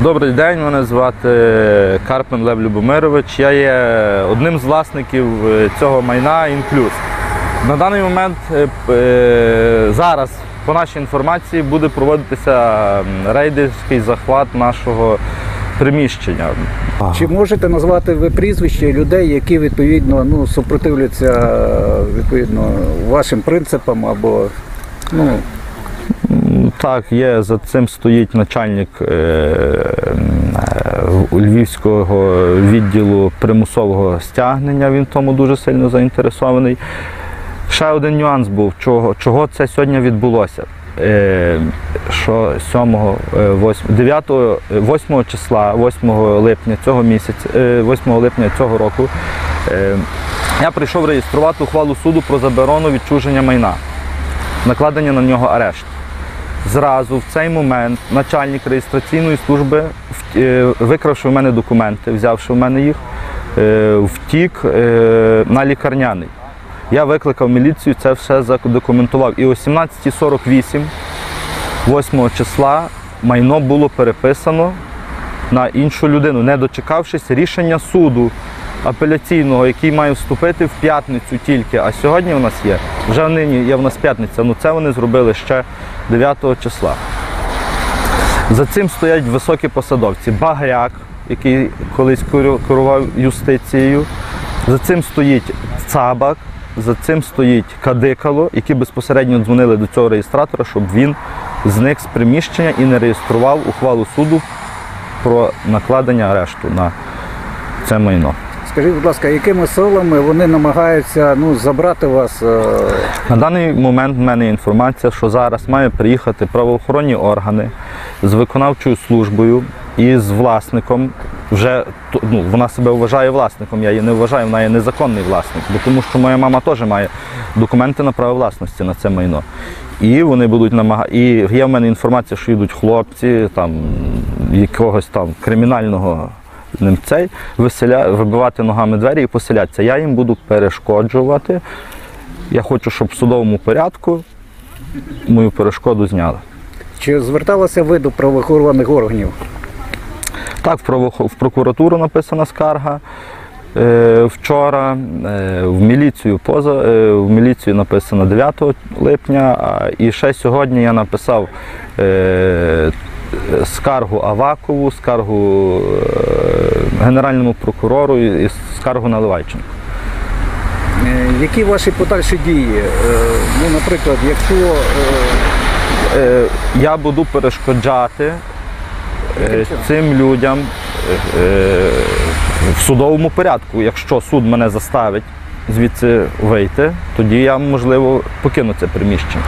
Добрий день, мене звати Карпин Лев Любомирович. Я є одним з власників е, цього майна Інплюс. На даний момент е, е, зараз, по нашій інформації, буде проводитися рейдерський захват нашого приміщення. Чи можете назвати ви прізвища людей, які відповідно ну, супротивляться відповідно вашим принципам або ну, Так, є за цим стоїть начальник е, е, Львівського відділу примусового стягнення. Він в тому дуже сильно заінтересований. Ще один нюанс був, чого, чого це сьогодні відбулося. Е, що 7, е, 8, 9, е, 8 числа, 8 липня цього місяця, е, 8 липня цього року я прийшов реєструвати ухвалу суду про заборону відчуження майна, накладення на нього арешт. Зразу в цей момент начальник реєстраційної служби, е, викравши в мене документи, взявши в мене їх, е, втік е, на лікарняний. Я викликав міліцію, це все задокументував. І о 17.48, 8 числа, майно було переписано на іншу людину, не дочекавшись рішення суду апеляційного, який має вступити в п'ятницю тільки. А сьогодні в нас є, вже нині є в нас п'ятниця, ну це вони зробили ще 9 числа. За цим стоять високі посадовці. Багряк, який колись керував юстицією. За цим стоїть Цабак, за цим стоїть Кадикало, які безпосередньо дзвонили до цього реєстратора, щоб він зник з приміщення і не реєстрував ухвалу суду про накладення арешту на це майно. Скажіть, будь ласка, якими силами вони намагаються ну, забрати вас? е, На даний момент в мене інформація, що зараз має приїхати правоохоронні органи з виконавчою службою і з власником. Вже ну, вона себе вважає власником, я її не вважаю, вона є незаконний власник, бо тому що моя мама теж має документи на право власності на це майно. І вони будуть намагати. І є в мене інформація, що йдуть хлопці там якогось там кримінального цей виселя, вибивати ногами двері і поселятися. Я їм буду перешкоджувати. Я хочу, щоб в судовому порядку мою перешкоду зняли. Чи зверталися ви до правоохоронних органів? Так, в, прокуратуру написана скарга. Е, вчора е, в міліцію поза е, в міліцію написано 9 липня, і ще сьогодні я написав скаргу Авакову, скаргу генеральному прокурору і, скаргу Наливайченку. Е, Які ваші подальші дії? Е, Ну, наприклад, якщо е, я буду перешкоджати цим людям в судовому порядку. Якщо суд мене заставить звідси вийти, тоді я, можливо, покину це приміщення.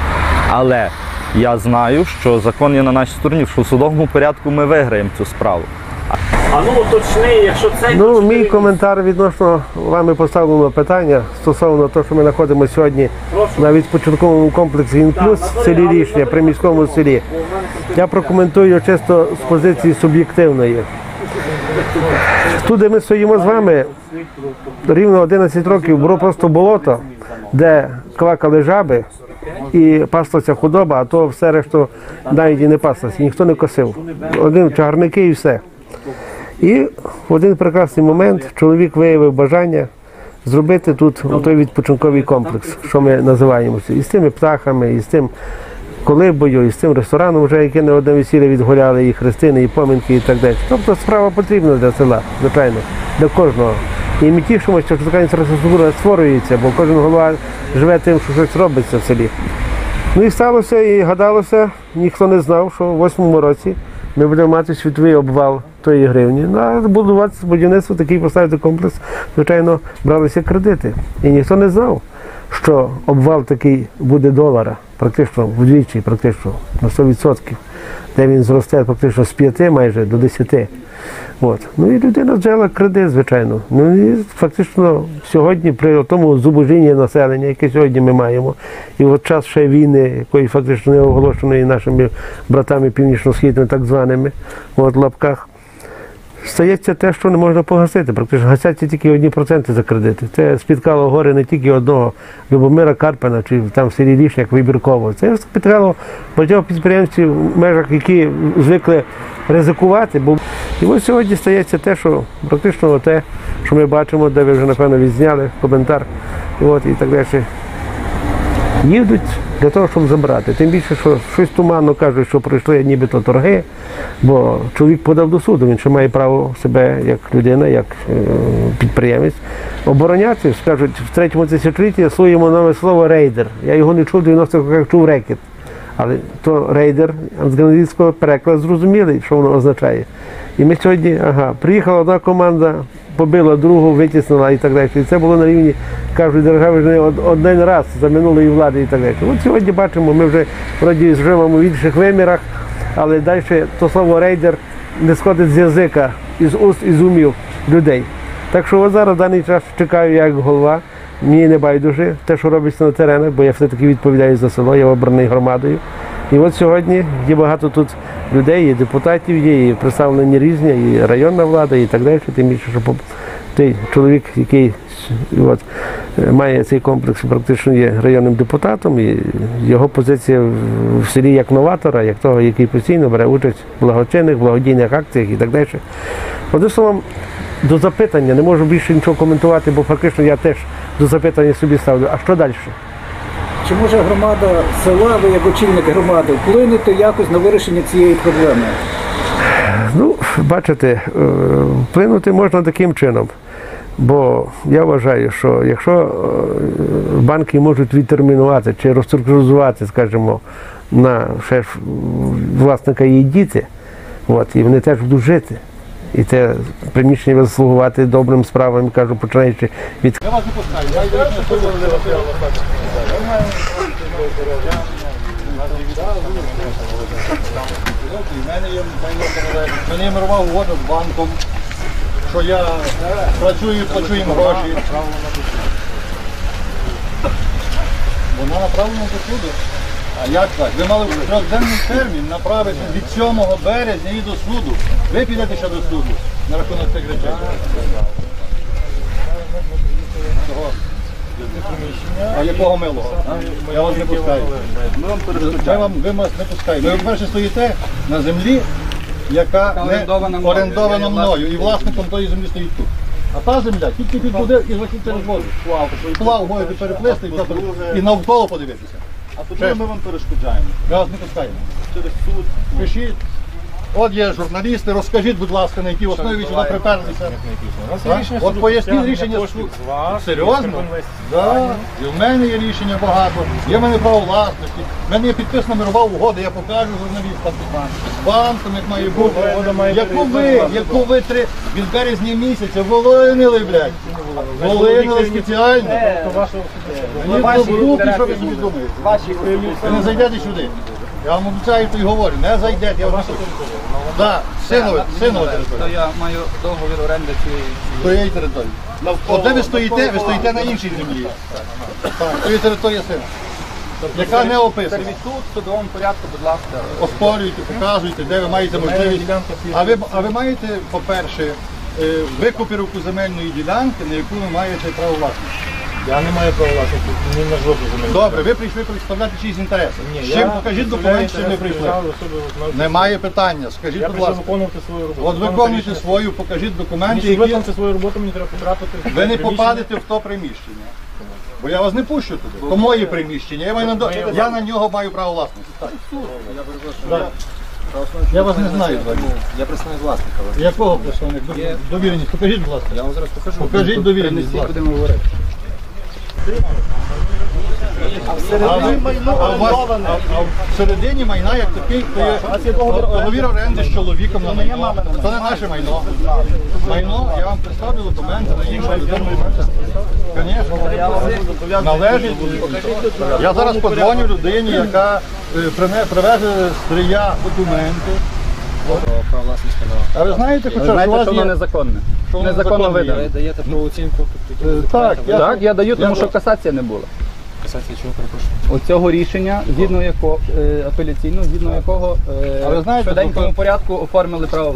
Але я знаю, що закон є на нашій стороні, що в судовому порядку ми виграємо цю справу. А ну уточни, якщо це Ну, мій коментар відносно вами поставленого питання стосовно того, що ми знаходимося сьогодні на відпочинковому комплексі «Інплюс» в селі Рішня, при міському селі. Я прокоментую чисто з позиції суб'єктивної. Тут, де ми стоїмо з вами, рівно 11 років було просто болото, де квакали жаби і паслася худоба, а то все решту навіть і не паслося, ніхто не косив. Один чагарники і все. І в один прекрасний момент чоловік виявив бажання зробити тут той відпочинковий комплекс, що ми називаємося, і з тими птахами, і з тим колибою, і з цим рестораном, вже яке не одне весілля відгуляли, і хрестини, і поминки, і так далі. Тобто справа потрібна для села, звичайно, для кожного. І ми тішимося, що така інфраструктура створюється, бо кожен голова живе тим, що щось робиться в селі. Ну і сталося, і гадалося, ніхто не знав, що в восьмому році ми будемо мати світовий обвал тої гривні. Ну, а будувати будівництво, такий поставити комплекс, звичайно, бралися кредити. І ніхто не знав, що обвал такий буде долара, практично вдвічі, практично на 100%, де він зросте практично з 5 майже до 10. От. Ну і людина взяла кредит, звичайно. Ну і фактично сьогодні при тому зубожінні населення, яке сьогодні ми маємо, і от час ще війни, якої фактично не оголошеної нашими братами північно-східними, так званими, от, лапках, стається те, що не можна погасити. Практично гасяться тільки одні проценти за кредити. Це спіткало горе не тільки одного Любомира Карпена чи там в селі Рішняк вибірково. Це спіткало багатьох підприємців в межах, які звикли ризикувати. Бо... І ось сьогодні стається те, що практично те, що ми бачимо, де ви вже напевно відзняли коментар, от, і так далі. Їдуть для того, щоб забрати. Тим більше, що щось туманно кажуть, що пройшли нібито торги, бо чоловік подав до суду, він ще має право себе як людина, як е, підприємець оборонятися. Скажуть, в третьому тисячолітті слуємо нове слово рейдер. Я його не чув 90-х роках, чув рекет. Але то рейдер з англійського переклад зрозумілий, що воно означає. І ми сьогодні, ага, приїхала одна команда, побила другу, витіснила і так далі. І це було на рівні, кажуть, держави ж не один раз за минулої влади і так далі. От сьогодні бачимо, ми вже вроді живемо в інших вимірах, але далі то слово рейдер не сходить з язика, із уст, із умів людей. Так що от зараз в даний час чекаю як голова. Мені не байдуже те, що робиться на теренах, бо я все-таки відповідаю за село, я обраний громадою. І от сьогодні є багато тут людей, і депутатів є, і представлені різні, і районна влада, і так далі. Тим більше, що той чоловік, який от, має цей комплекс, практично є районним депутатом, і його позиція в селі як новатора, як того, який постійно бере участь в благочинних, благодійних акціях і так далі. Одним словом, до запитання не можу більше нічого коментувати, бо фактично я теж до запитання собі ставлю. А що далі? Чи може громада села, ви як очільник громади, вплинути якось на вирішення цієї проблеми? Ну, бачите, е, вплинути можна таким чином. Бо я вважаю, що якщо е, банки можуть відтермінувати чи розструктуризувати, скажімо, на ще власника її діти, от, і вони теж будуть жити. І це приміщення буде добрим справам, кажу, починаючи від В мене є майно комунальне. В мене є мирова угода з банком, що я працюю плачу їм гроші. Вона направлена до суду. А як так? Ви мали трьохденний термін направити від 7 березня і до суду. Ви підете ще до суду на рахунок цих речей. А якого милого? а? Я вас не пускаю. Ми вам ви вас не пускаємо. Ви вперше стоїте на землі, яка не орендована мною. І власником тої землі стоїть тут. А та земля тільки під туди і захід через воду. Плав і просто- і навколо подивитися. А тоді ми вам перешкоджаємо. Ми вас не пускаємо. Через суд. Пишіть. От є журналісти, розкажіть, будь ласка, на якій основі ви сюди приперлися. От поясніть рішення суду. Серйозно? Да. І в мене є рішення багато. Є в мене право власності. В мене є підписана мирова угода, я покажу журналістам. З банком, як має бути. Яку ви, яку ви три від березня місяця волинили, блядь. Волинили спеціально. Мені в дупі, що ви думаєте. Ви не зайдете сюди. Я вам обіцяю, то й говорю, не зайдете, я вам Так, синове, синове територія. Я маю договір оренди цієї. Своєї території. От де ви стоїте, ви стоїте на іншій землі. Так, то є територія сина. Яка не описана. Сервітут в судовому порядку, будь ласка. Оспорюйте, показуйте, де ви маєте можливість. А ви, а ви маєте, по-перше, е, викупівку земельної ділянки, на яку ви маєте право власності. Я не маю права власності, ні на жодну землю. Добре, ви прийшли представляти чиїсь інтереси. З чим покажіть документ, що ви прийшли. Немає питання. Скажіть, Я будь прийшов ласка. виконувати свою роботу. От виконуйте свою, покажіть документи, Щоб які виконати свою роботу, мені треба потрапити. в ви не приміщення. попадете в то приміщення. Бо я вас не пущу туди. То моє приміщення. Я, маю на, до- я на нього маю право власності. Так. Я вас не знаю. взагалі. Я представник власника. Якого представник? Довіреність. Покажіть, будь ласка. Я вам зараз покажу. Покажіть довіреність. будь ласка. Будемо говорити. А всередині майна як такий, то є договір оренди з чоловіком на майно. Це не наше майно. Майно, я вам представлю документи на іншу людину. Звісно. Належить. Я зараз подзвоню людині, яка е, привезе з Трия документи. А ви знаєте, хоча що воно незаконне? Незаконно видано. Ви даєте праву оцінку. Е, Так, я, Так, я даю, тому що касація не була. Касація чого перепрошую? Оцього рішення, згідно якого е, апеляційно, згідно якого е, знаєте, в швиденькому порядку оформили право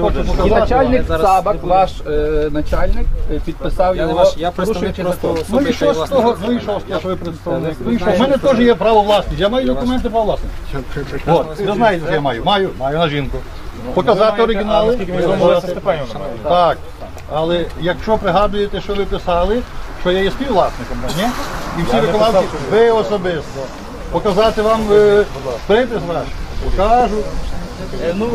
хочу І показати. начальник зараз Сабак, ваш е, начальник, е, підписав Я не його, ваш, я представник порушуючи просто закон. Ну і що з того? Ну і що з того, що ви представник? Ну і що? мене теж є право власності. Я маю документи право власності. От, ви знаєте, що я маю? Маю, маю на жінку. Показати оригінали. Так. Але якщо пригадуєте, що ви писали, що я є співвласником, ні? І всі виконавці, ви особисто. Показати вам е, припис ваш? Покажу. Е, Ну,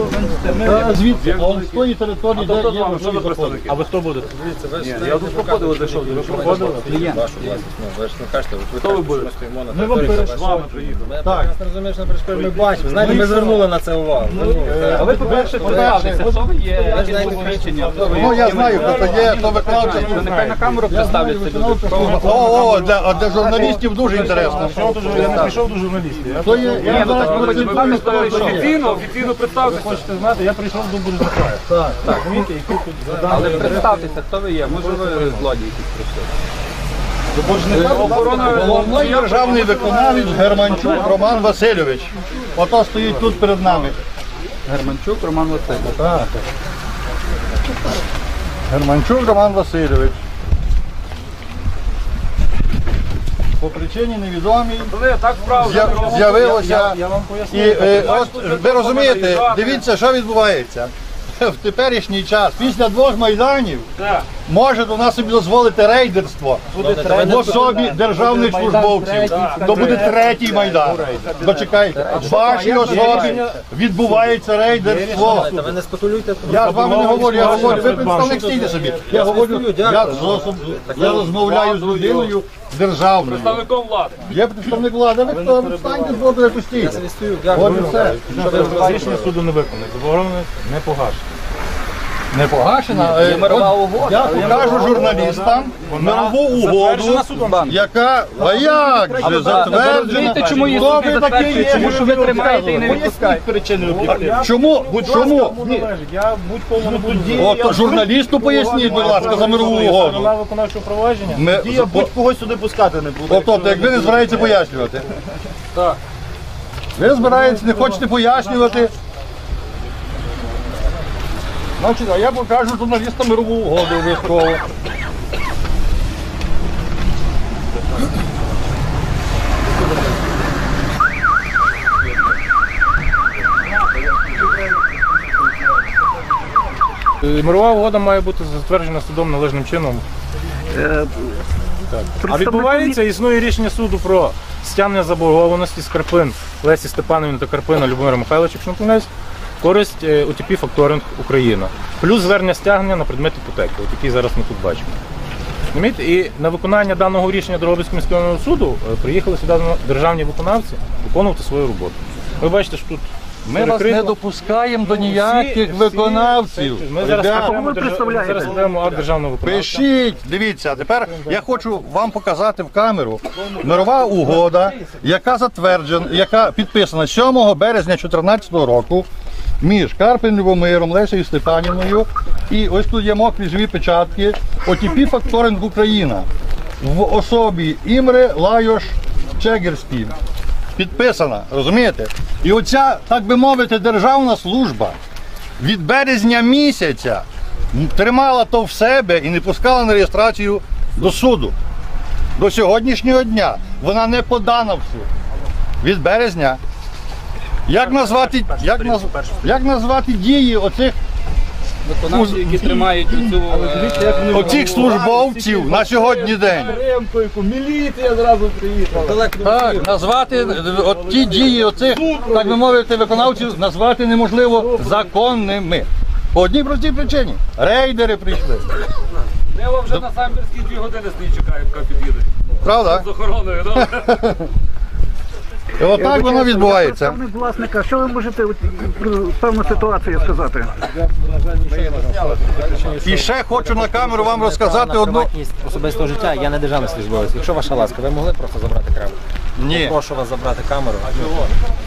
ми- Звідси, он з тої території, де є грошові заходи. А ви хто будете? Я тут проходив, зайшов, ви проходили? Клієнт. Вашу власність, ну ви ж не кажете, ви Хто ви будете? Ми вам вами приїхали. Так. прекрасно розуміємо, на ми бачимо. Знаєте, ми звернули на це увагу. А ви, по-перше, представтеся, хто ви є, посвідчення. Ну я знаю, хто це є, то виконавця. Ну, Нехай на камеру представляться люди. О, о, для, а для журналістів дуже інтересно. Я не прийшов до журналістів. Я ну зараз хочете офіційно, офіційно представте, хочете знати, я прийшов до Буржника. Так. Розумієте, які тут Але представтеся, хто ви є. Може ви злодій якийсь прийшли. Головний державний виконавець Германчук Роман Васильович. Ото стоїть тут перед нами. Германчук Роман Васильович. Так. Германчук Роман Васильович. По причині невідомій справді. з'явилося. І е, от ви розумієте, дивіться, що відбувається. В теперішній час, після двох майданів, Так. може до нас собі дозволити рейдерство в особі державних службовців. То буде третій майдан. Дочекайте, в вашій особі відбувається рейдерство. Ви не спекулюйте. Я з вами не говорю, я говорю, ви представник стійте собі. Я говорю, я, з особ... я розмовляю з людиною державною. Представником влади. Є представник влади, ви хто встаньте з воду, як стійте. Не стою, От і все. Рішення суду не виконане. Заборонено не погашено. Не погашена. Е, мирова от угода. Я покажу журналістам мирову угоду, яка, а як же затверджена. розумієте, чому її Хто собі ви такі затверджують? є? Тому що ви тримаєте і не відпускаєте. Причини об'єктивні. Чому? Чому? Я будь-кому не буду От журналісту поясніть, будь ласка, за мирову угоду. на виконавчого провадження. Ми, Я будь-кого сюди пускати не буду. От, тобто, як ви не збираєтеся пояснювати. Так. Ви збираєтесь, не хочете пояснювати. Значить, а я покажу журналістам мирову угоду обов'язково. Е, Мирова угода має бути затверджена судом належним чином. Так. А відбувається, існує рішення суду про стягнення заборгованості з Карпин Лесі Степановні та Карпина Любомира Михайловича, якщо не помиляюсь, користь е, ОТП Факторинг Україна. Плюс звернення стягнення на предмет іпотеки, от який зараз ми тут бачимо. І на виконання даного рішення Дрогобицького міського суду е, приїхали сюди державні виконавці виконувати свою роботу. Ви бачите, що тут Ми вас не допускаємо до ніяких всі- виконавців. Ми зараз складемо акт державного виконавця. Пишіть, дивіться, а тепер я хочу вам показати в камеру мирова угода, яка затверджена, яка підписана 7 березня 2014 року між Карпин Любомиром, Лесею Степанівною і ось тут є мокрі живі печатки ОТП Факторинг Україна в особі Імре Лайош Чегерський. Підписана, розумієте? І оця, так би мовити, державна служба від березня місяця тримала то в себе і не пускала на реєстрацію до суду. До сьогоднішнього дня вона не подана в суд. Від березня. Як назвати, як, наз, як назвати дії оцих, Виконавці, які тримають е, оцих службовців на сьогодні день? Міліція зразу приїхала. Так, назвати от ті дії оцих, так би мовити, виконавців назвати неможливо законними. По одній простій причині. Рейдери прийшли. Я вам вже на самбірській дві години з стій чекаю, поки під'їдуть. Правда? З охороною, да? І отак воно відбувається. Представник власника, що ви можете от, про певну ситуацію сказати? І ще хочу на камеру вам розказати одну. особисто особистого життя, я не державний службовець. Якщо ваша ласка, ви могли просто забрати камеру? Ні. Прошу вас забрати камеру.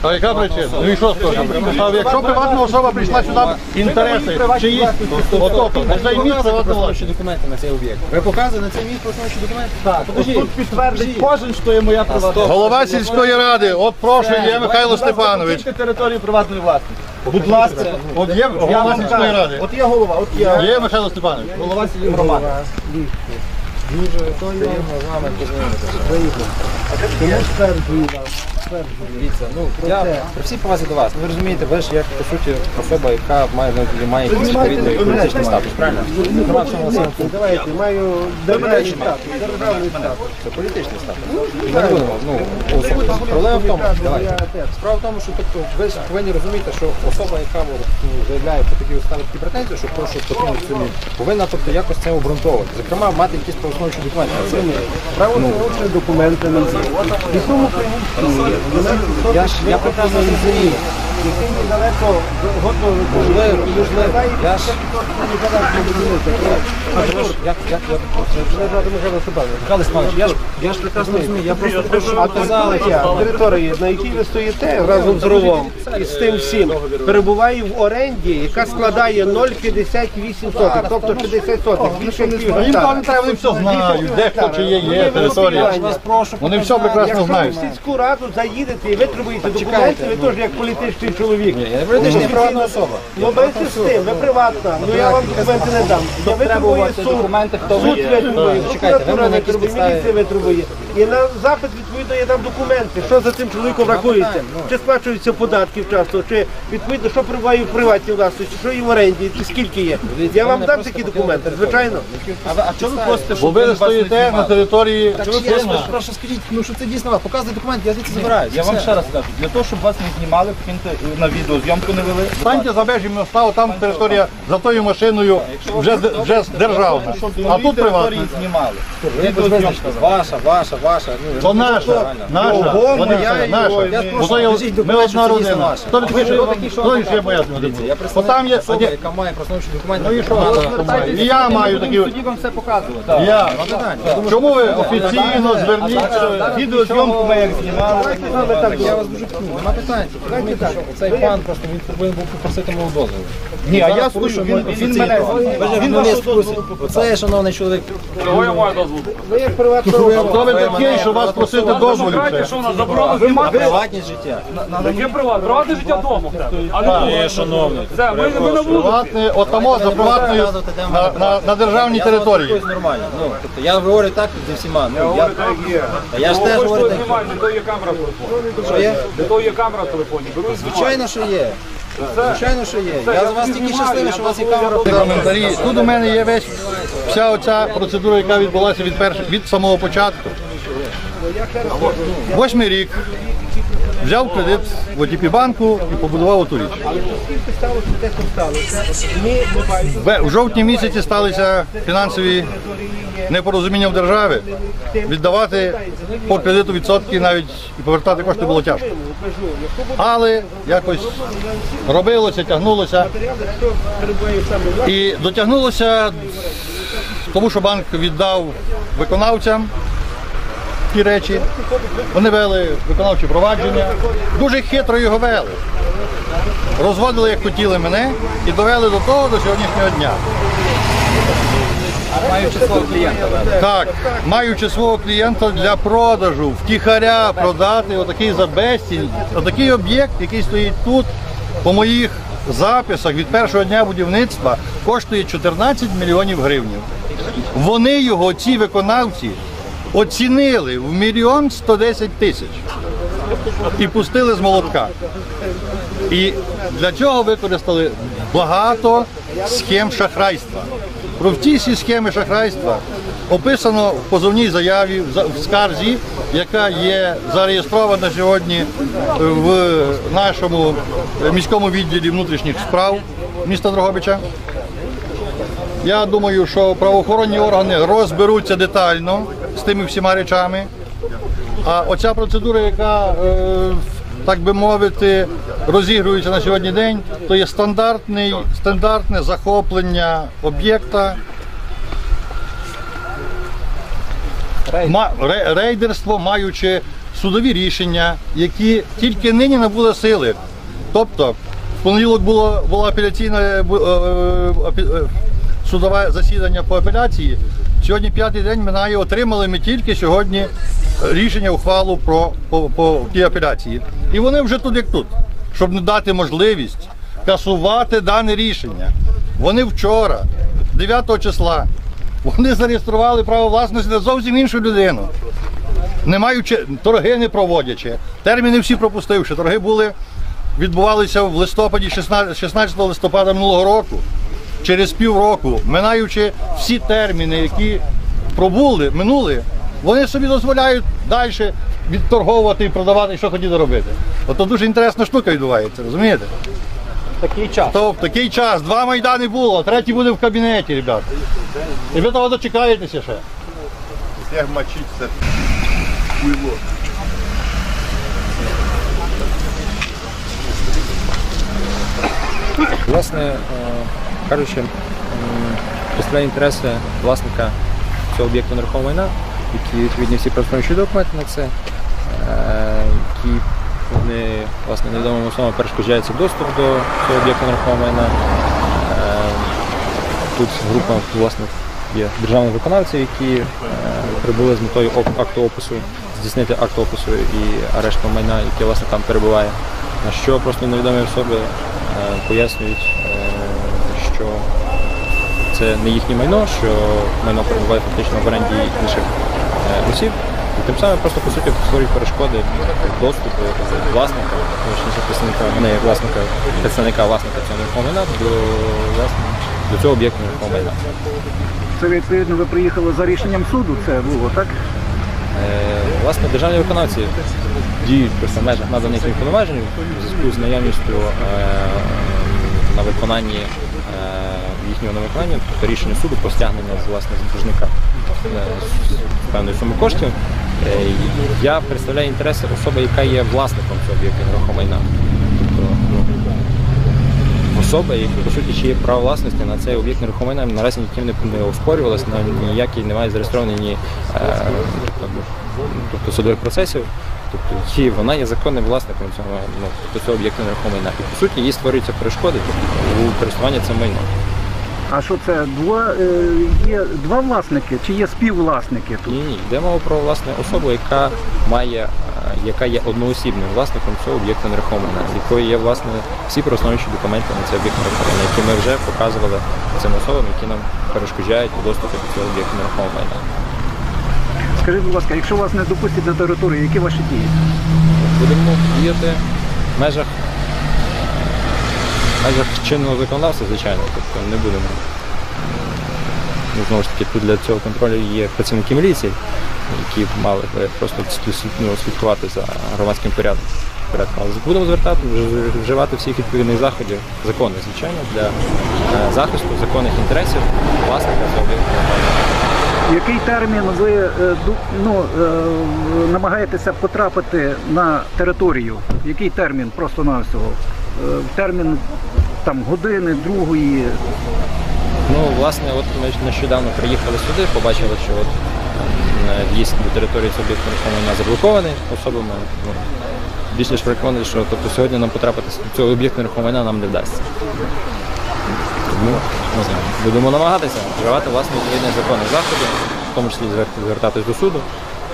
А яка причина? Ну і що скажемо? Якщо приватна особа прийшла сюди, інтереси чиїсь, ото, то займіть приватну власність. документи на цей об'єкт. Ви показуєте на цей міст проснувші документи? Так. Покажіть. підтвердить кожен, що є моя приватна Голова сільської ради, от прошу, є Михайло Степанович. територію приватної власності. Будь ласка, От є голова сільської ради. от є голова, от я. Є Михайло Степанович. Голова сільської громади. Дивіться, ну я при всій повазі до вас. Ну, ви розумієте, ви ж як по суті особа, яка має ну, має якийсь відповідний політичний статус, правильно? Нема в чому сенсу. Давайте, маю державний статус. Державний статус. Це політичний статус. Ми не будемо, ну, особисто. Проблема в тому, давайте. Справа в тому, що тобто, ви ж повинні розуміти, що особа, яка от, ну, заявляє про такі ставить такі претензії, що прошу покинути цю місць, повинна тобто якось це обґрунтовувати. Зокрема, мати якісь правословчі документи. Це, Право на документи на В якому приміщенні я ж я розумію. Який недалеко готовий Можливо, можливо. Я ж я ж, прекрасно розумію, я просто прошу А показали. територія, територія, на якій ви стоїте разом з ровом і з тим всім, перебуває в оренді, яка складає 0,58 сотих, тобто 60 сотих, більше ніж Їм там не треба, вони все знають, де хто чи є, є територія. Вони все прекрасно Якщо ви знають. в сільську раду заїдете і витребуєте документи, ви теж як політичний чоловік. Я не політичний, я приватна особа. Ну без з тим, ви приватна, ну я вам документи не дам. Я витребую суд, суд витребує, прокуратура мене якісь витребує, підстави- міліція витребує. І на запит відповідно є нам документи, що за цим чоловіком рахується, чи сплачуються податки вчасно, чи відповідно, що прибуває в приватній власності, що є в оренді, і скільки є. Я вам дам такі документи, звичайно. А ви просите, Бо ви стоїте на території. Прошу скажіть, ну що це дійсно вас, показуйте документи, я звідси забираю. Я вам ще раз кажу, для того, щоб вас не знімали, покиньте на відеозйомку не вели. Станьте за межі моста, там територія за тою машиною вже, вже державна. А тут приватна. знімали. Відеозйомка. Ваша, ваша, ваша. Ну, То наша, наша, наша. покажіть Ми одна родина. Хто що хто ще моя я Бо представляю там є, яка має прословчі документи. Ну і що? І я маю такі. Тоді вам все показувати. Я. Чому ви офіційно зверніться? Відеозйомку ми як знімали. Я вас дуже прошу, нема питань. Розумієте, що Цей пан просто він повинен був попросити мого дозволу. Ні, а я порушує він, він мене. Ви ж журналіст в курсі. Оце, шановний чоловік, Чого я маю дозволу? Ви як приватна Хто ви такий, що вас просити ще? що нас заборонено знімати? приватність життя. Яке приватне? Приватне життя вдома. А не тут. шановний. Все, ви, ви на вулиці. Отамо за приватною на, державній території. Нормально. Ну, тобто я говорю так зі всіма. Ну, я, я ж теж говорю так. для того є камера в телефоні. Для того є камера в телефоні. Беру. Звичайно, що є. Звичайно, що є. Я з вас тільки щасливий, що у вас є камера. Коментарі. Тут у мене є весь вся оця процедура, яка відбулася від перш, від самого початку. Восьмий рік взяв кредит в ОТП банку і побудував оту річ. сталося те, що сталося. Ми В жовтні місяці сталися фінансові непорозуміння в державі. Віддавати по кредиту відсотки навіть і повертати кошти було тяжко. Але якось робилося, тягнулося. І дотягнулося, тому що банк віддав виконавцям ті речі. Вони вели виконавче провадження. Дуже хитро його вели. Розводили, як хотіли мене, і довели до того до сьогоднішнього дня. Маючи свого клієнта. Так, маючи свого клієнта для продажу, втіхаря продати отакий за безцінь, отакий об'єкт, який стоїть тут, по моїх записах від першого дня будівництва, коштує 14 мільйонів гривень. Вони його, ці виконавці, оцінили в мільйон 110 тисяч і пустили з молотка. І для цього використали багато схем шахрайства. Про всі схеми шахрайства описано в позовній заяві в скарзі, яка є зареєстрована сьогодні в нашому міському відділі внутрішніх справ міста Дрогобича. Я думаю, що правоохоронні органи розберуться детально з тими всіма речами. А оця процедура, яка, е, так би мовити, розігрується на сьогодні день, то є стандартний, стандартне захоплення об'єкта. Рейдерство, маючи судові рішення, які тільки нині набули сили. Тобто, в понеділок було, було апеляційне е, е, судове засідання по апеляції. Сьогодні п'ятий день минає, отримали ми тільки сьогодні рішення, ухвалу про по, по тій апеляції. І вони вже тут як тут, щоб не дати можливість касувати дане рішення. Вони вчора, 9 числа, вони зареєстрували право власності на зовсім іншу людину. Не маючи торги не проводячи, терміни всі пропустивши. Торги були відбувалися в листопаді, 16 16 листопада минулого року. Через півроку, минаючи всі терміни, які пробули, минули, вони собі дозволяють далі відторговувати і продавати, що хотіли робити. Ото дуже інтересна штука відбувається, розумієте? Такий час. То в такий час два майдани було, третій буде в кабінеті, ребят. І ви того дочекаєтеся ще. Як мочить це Власне, е, кажучи, представляє інтереси власника цього об'єкту нерухомого майна, які відповідні всі правословні документи на це, е, які вони власне невідомим особам перешкоджається доступ до цього об'єкту нерухомого майна. Е, Тут група власне є державних виконавців, які е, прибули з метою акту опису, здійснити акт опису і арешту майна, яке власне там перебуває. На що просто невідомі особи пояснюють, що це не їхнє майно, що майно перебуває фактично в оренді інших е, осіб. І тим самим просто по суті створюють перешкоди доступу власника, точніше представника, не власника, представника власника цього нерухомого майна до власне до цього об'єкту нерухомого майна. Це відповідно ви приїхали за рішенням суду, це було, так? Е, Власне, державні виконавці діють просто в межах наданих їм повноважень у зв'язку з наявністю е, на виконанні їхнього на виконання, тобто рішення суду про стягнення власне з боржника е, певної суми коштів. Е, Я представляю інтереси особи, яка є власником цього об'єкту нерухомого майна. Тобто, ну, особа, яка по суті ще є право власності на цей об'єкт нерухомого майна, наразі ніким не, на ніякий немає зареєстрований ні е, тобто, судових процесів. Тобто чи вона є законним власником цього, ну, тобто цього об'єкту нерухомого майна. І по суті їй створюються перешкоди у користуванні цим майном. А що це? Два, е, є два власники чи є співвласники тут? Ні, ні, йде мова про власне особу, яка має, е, яка є одноосібним власником цього об'єкту нерухомого з якої є власне всі правословніші документи на цей об'єкт нерухомого які ми вже показували цим особам, які нам перешкоджають у доступі до цього об'єкту нерухомого майна. Скажіть, будь ласка, якщо вас не допустять на територію, які ваші дії? Будемо діяти в межах, межах чинного законодавства, звичайно, тобто не будемо. Ну, знову ж таки, тут для цього контролю є працівники міліції, які мали просто ну, слідкувати за громадським порядком. порядком. Але будемо звертати, вживати всіх відповідних заходів, законних, звичайно, для е, захисту законних інтересів власника цього. Який термін ви е, ну, е, намагаєтеся потрапити на територію? Який термін просто навсього? Термін там години, другої. Ну, власне, от ми нещодавно приїхали сюди, побачили, що от е, в'їзд до території об'єкту нерухомого заблокований особами. Ну, більш ніж переконаний, що тобто, сьогодні нам потрапити до цього об'єкту нерухомого нам не вдасться. Тому не знаю, будемо намагатися вживати власне відповідні законні заходи, в тому числі звертатись до суду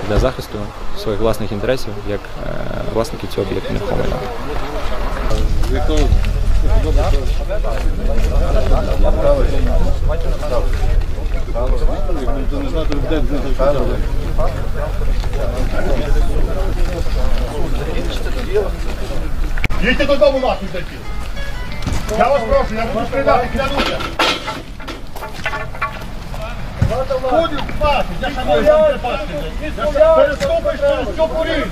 для захисту своїх власних інтересів як е, власників цього об'єкту нерухомого майна. Їдьте додому нахуй зайти. Я вас прошу, я буду стріляти, клянуся. Ходю, пати, я де пати. Переступиш через що поріг.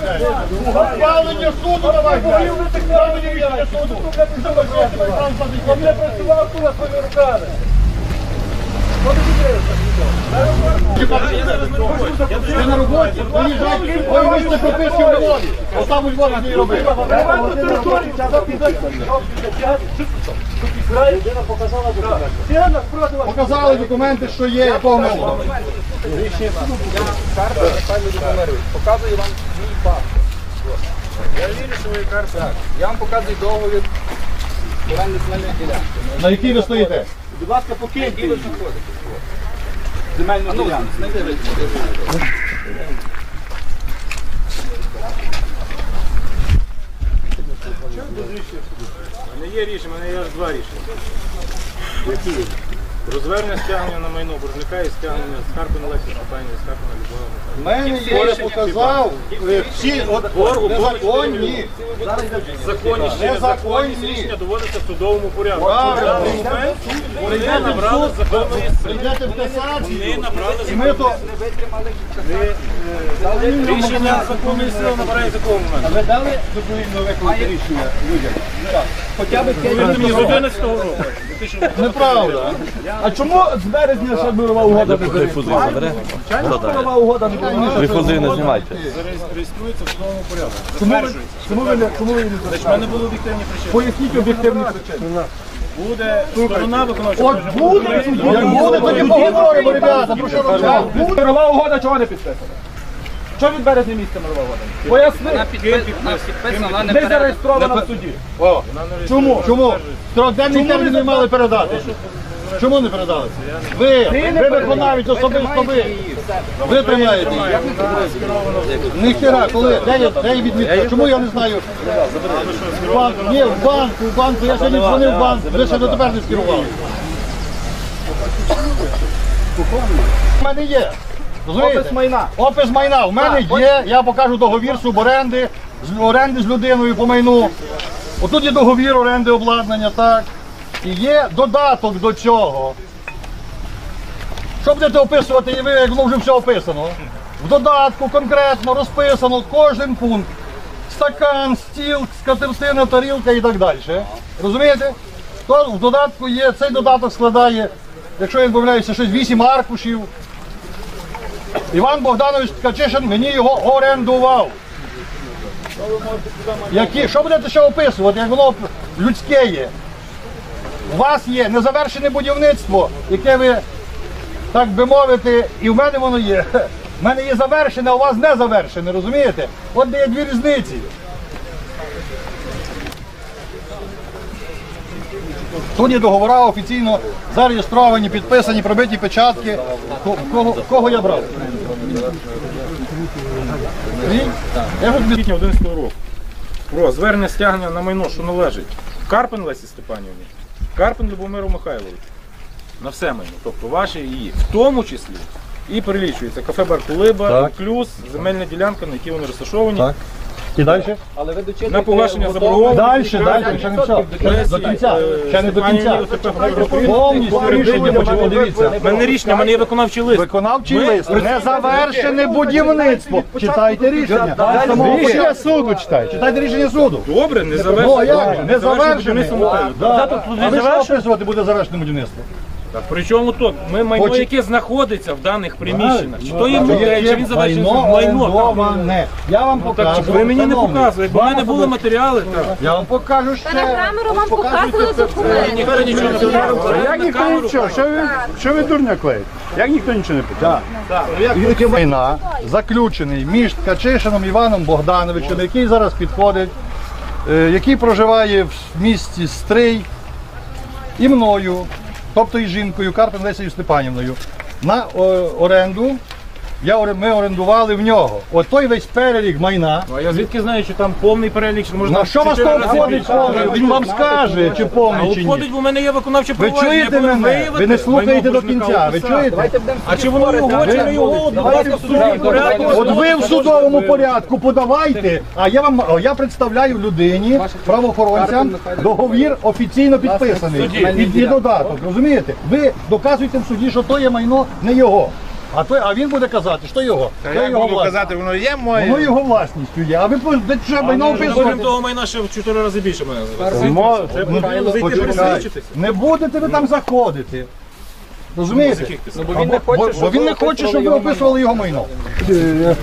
Ухвалення суду давай, мені рішення суду. Я не працював тут своїми руками. Ти на роботі, виїжджай, ой, ви ж прописки в Львові. Отам у Львові не робив. Давай на територію, Людина показала документи. Ціна спротила. Показали документи, що є, якого мову. Показую вам мій паспорт. Я вірю, що ви карта. Я вам показую договір оренди земельної ділянки. На якій ви стоїте? Будь ласка, покиньте її. Земельну ділянку. Знайди ви. Не є рішення, у мене є аж два рішення. Які? Про звернення стягнення на майно боржника і стягнення з Карпина Лесі Степанівни, з Карпина Любова В мене є, показав е, всі от, Боргу, незаконні. Законні чи незаконні рішення доводиться в судовому порядку. Правильно. Вони Прийдете в набрали суд, законної сили. прийдете в Вони касацію, набрали і ми то рішення законної сили набирає якого моменту. ви дали добровільно виконати рішення людям? Хоча б Ви мені з 11 року. Неправда. А чому з березня ще мирова угода не зареєстрована? Чому мирова угода не Виходи, не знімайте. Реєструється в судовому порядку. Чому ви, чому ви не чому ви не Значить, в мене були об'єктивні причини. поясніть об'єктивні причини? Буде сторона виконавча. От буде, Як буде, тоді поговоримо, ребята, про що розмовляти? Мирова угода чого не підписана? Що від березня місця мирова угода? Поясни, Вона підписана, вона не не передана. зареєстрована в суді. Чому? Чому? Трьохденний термін не мали передати. Чому не передали? Ви, ви виконавець особисто ви. Ви тримаєте її. Ніхера, коли? Де є, де є відмітка? Чому я не знаю? Банк, ні, в банку, в банку, я сьогодні дзвонив в банк, ви ще дотепер не скерували. У мене є. Розумієте? Опис майна. Опис майна. У мене є, я покажу договір суборенди, з оренди з людиною по майну. Отут є договір оренди обладнання, так. І є додаток до цього. Що будете описувати, і ви, як воно вже все описано? В додатку конкретно розписано кожен пункт. Стакан, стіл, скатертина, тарілка і так далі. Розумієте? То в додатку є, цей додаток складає, якщо я не помиляюся, щось 8 аркушів. Іван Богданович Ткачишин мені його орендував. Які, що будете ще описувати, як воно людське є? У вас є незавершене будівництво, яке ви, так би мовити, і в мене воно є. У мене є завершене, а у вас не завершене, розумієте? От де є дві різниці. Тут є договори офіційно зареєстровані, підписані, пробиті печатки. Кого, кого я брав? Я ж тобі- 11 року про звернення стягнення на майно, що належить Карпин Лесі Степанівні, Карпин Любомиру Михайловичу. На все майно, тобто ваші і її. В тому числі і перелічується кафе Бар Кулиба, плюс земельна ділянка, на якій вони розташовані. Так. І далі? Але ви дочитуєте На погашення заборгованості. Далі, далі, ще не все. До кінця. Ще не до кінця. Повністю рішення, подивіться. У мене рішення, мене є виконавчий лист. Виконавчий лист. Незавершене будівництво. Читайте рішення. Рішення суду читайте. Читайте рішення суду. Добре, не Ну, а завершено. як? Не завершене. Да. А ви що описувати буде завершене будівництво? Так, при тут? Ми майно, Хоч- яке знаходиться в даних приміщеннях. Чи то є Це чи він завершився майно майно. так. орендоване. Я вам Так, покажу. чи ви мені не показуєте? Якби в мене були матеріали, так. Я вам покажу ще. Камеру вам показували документи. Ніхто нічого не показує. Як ніхто нічого? Що ви, що ви дурня клеїте? Як ніхто нічого не питає? Майна заключений між Ткачишином Іваном Богдановичем, який зараз підходить, е, який проживає в місті Стрий і мною, тобто і жінкою Карпин Лесею Степанівною, на оренду. Я, оре- ми орендували в нього. От той весь перелік майна. Ну, а я звідки знаю, чи там повний перелік, чи може На що вас обходить? більше? повний? Він вам скаже, чи повний чи ні. бо в мене є виконавче Ви провадження. чуєте я повинен мене? виявити Ви не слухаєте майно до боржника кінця. Ви описати. чуєте? А чи воно його, чи не його? Будь ласка, в судовому порядку. От ви в судовому порядку подавайте, а я вам я представляю людині, правоохоронцям, договір офіційно підписаний і, і додаток. Розумієте? Ви доказуєте в суді, що то є майно не його. А то, а він буде казати, що його, то Я його буду власність. казати, воно є моє. Воно його власністю є. А ви будете що майно Окрім описувати? того майна ще в чотири рази більше мене. Зайти пересвідчитися. Не будете ви там заходити. Розумієте? яких ти Бо він не хоче, бо він не хоче, щоб ви описували його майно. Ви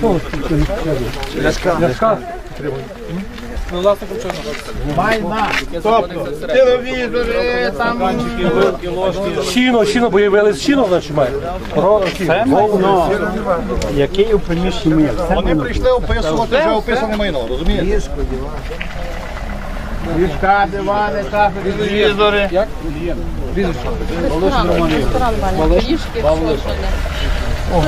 власником чого знаходитеся? Майна. Тобто, телевізори, там... Щіно, щіно, бо виявили щіно, значить має. Це майно, яке у приміщенні є. Вони прийшли описувати вже описане майно, розумієте? Ліжка, дивани, шафи, телевізори. Валя. Їжки, що, що не.